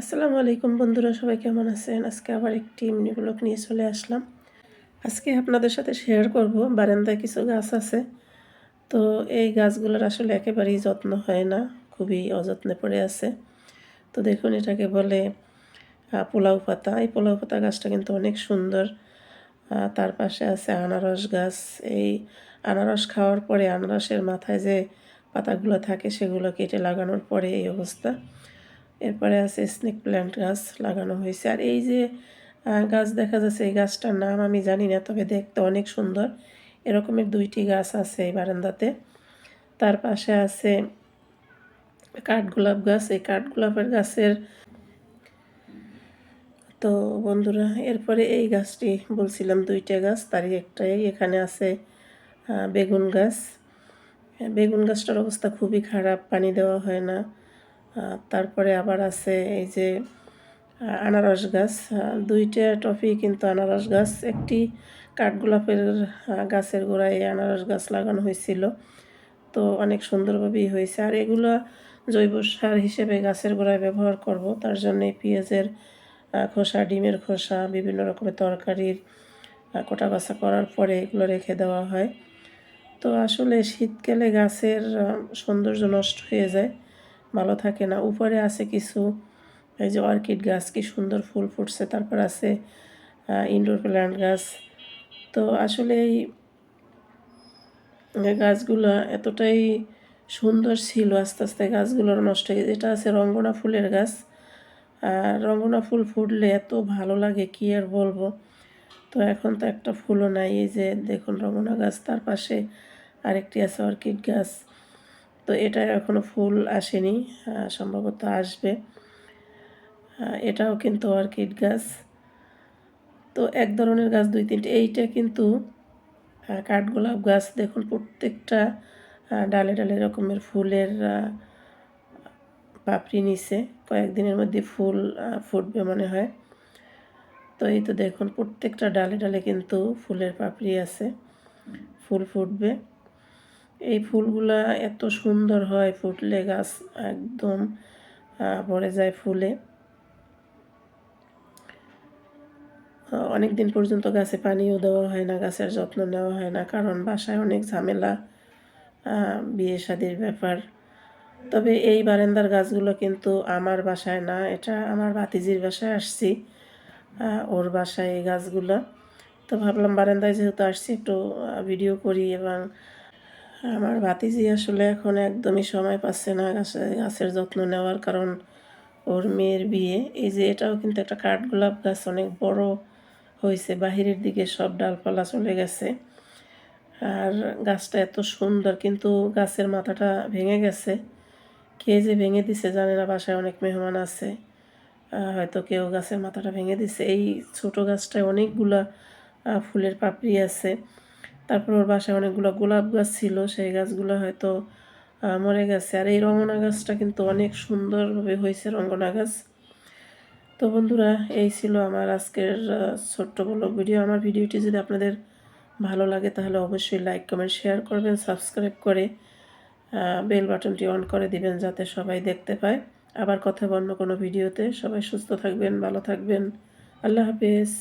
আসসালামু আলাইকুম বন্ধুরা, সবাই কেমন আছেন? আজকে আবার একটি মিনি ব্লগ নিয়ে চলে আসলাম। আজকে আপনাদের সাথে শেয়ার করব, বারান্দায় কিছু গাছ আছে। তো এই গাছগুলোর আসলে একেবারেই যত্ন হয় না, খুবই অযত্নে পড়ে আছে। তো দেখুন, এটাকে বলে পোলাও পাতা। এই পোলাও পাতা গাছটা কিন্তু অনেক সুন্দর। তার পাশে আছে আনারস গাছ। এই আনারস খাওয়ার পরে আনারসের মাথায় যে পাতাগুলো থাকে, সেগুলো কেটে লাগানোর পরে এই অবস্থা। এরপরে আছে স্নেক প্ল্যান্ট গাছ লাগানো হয়েছে। আর এই যে গাছ দেখা যাচ্ছে এই গাছটার নাম আমি জানি না, তবে দেখতে অনেক সুন্দর। এরকমের দুইটি গাছ আছে এই বারান্দাতে। তার পাশে আছে কাঠগোলাপ গাছ। এই কাঠগোলাপের গাছের তো বন্ধুরা, এরপরে এই গাছটি বলছিলাম দুইটা গাছ, তারই একটাই এখানে আছে বেগুন গাছ। বেগুন গাছটার অবস্থা খুবই খারাপ, পানি দেওয়া হয় না। তারপরে আবার আছে এই যে আনারস গাছ। দুইটা টফি কিন্তু আনারস গাছ। একটি কাঠগোলাপের গাছের গোড়ায় আনারস গাছ লাগানো হয়েছিল। তো অনেক সুন্দরভাবেই হয়েছে। আর এগুলো জৈব সার হিসেবে গাছের গোড়ায় ব্যবহার করব। তার জন্য পেঁয়াজের খোসা, ডিমের খোসা, বিভিন্ন রকমের তরকারির কোটা বাছা করার পরে এগুলো রেখে দেওয়া হয়। তো আসলে শীতকালে গাছের সৌন্দর্য নষ্ট হয়ে যায়। ভালো থাকে না। উপরে আছে কিছু, এই যে অর্কিড গাছ, কি সুন্দর ফুল ফুটছে। তারপর আছে ইনডোর প্ল্যান্ট গাছ। তো আসলে এই গাছগুলো এতটাই সুন্দর ছিল আস্তে আস্তে, গাছগুলোর নষ্ট হয়ে এটা আছে রঙ্গনা ফুলের গাছ। আর রঙ্গনা ফুল ফুটলে এত ভালো লাগে, কি আর বলব? তো এখন তো একটা ফুলও নাই। এই যে দেখুন রঙ্গনা গাছ, তার পাশে আরেকটি আছে অর্কিড গাছ। তো এটা এখনও ফুল আসেনি সম্ভবত আসবে। এটাও কিন্তু অর্কিড গাছ। তো এক ধরনের গাছ, দুই তিনটে, এইটা কিন্তু কাঠগোলাপ গাছ। দেখুন প্রত্যেকটা ডালে ডালে রকমের ফুলের পাপড়ি নিচে কয়েকদিনের মধ্যে ফুল ফুটবে মনে হয়। তো এই তো দেখুন, প্রত্যেকটা ডালে ডালে কিন্তু ফুলের পাপড়ি আছে। ফুল ফুটবে। এই ফুলগুলা এত সুন্দর হয় ফুটলে গাছ একদম ভরে যায় ফুলে। অনেক দিন পর্যন্ত গাছে পানিও দেওয়া হয় না, গাছের যত্ন নেওয়া হয় না, কারণ বাসায় অনেক ঝামেলা বিয়ে শাদির ব্যাপার। তবে এই বারান্দার গাছগুলো কিন্তু আমার বাসায় না, এটা আমার ভাতিজির বাসায় আসছি ওর বাসায় এই গাছগুলো। তো ভাবলাম বারান্দায় যেহেতু আসছি, একটু ভিডিও করি এবং আমার ভাতিজি আসলে এখন একদমই সময় পাচ্ছে না গাছের গাছের যত্ন নেওয়ার কারণ ওর মেয়ের বিয়ে। এই যে এটাও কিন্তু একটা কাঠগোলাপ গাছ, অনেক বড় হয়েছে, বাহিরের দিকে সব ডালপালা চলে গেছে। আর গাছটা এত সুন্দর, কিন্তু গাছের মাথাটা ভেঙে গেছে। কে যে ভেঙে দিছে জানে না, বাসায় অনেক মেহমান আছে। হয়তো কেউ গাছের মাথাটা ভেঙে দিছে। এই ছোট গাছটায় অনেকগুলা ফুলের পাপড়ি আছে। তারপর ওর বাসায় অনেকগুলো গোলাপ গাছ ছিল, সেই গাছগুলো হয়তো মরে গেছে। আর এই রঙ্গনা গাছটা কিন্তু অনেক সুন্দরভাবে হয়েছে, রঙ্গনা গাছ। তো বন্ধুরা, এই ছিল আমার আজকের ছোট্ট বড় ভিডিও। আমার ভিডিওটি যদি আপনাদের ভালো লাগে, তাহলে অবশ্যই লাইক, কমেন্ট, শেয়ার করবেন, সাবস্ক্রাইব করে বেল বাটনটি অন করে দিবেন যাতে সবাই দেখতে পায়। আবার কথা বন্য কোনো ভিডিওতে। সবাই সুস্থ থাকবেন, ভালো থাকবেন। আল্লাহ হাফেজ।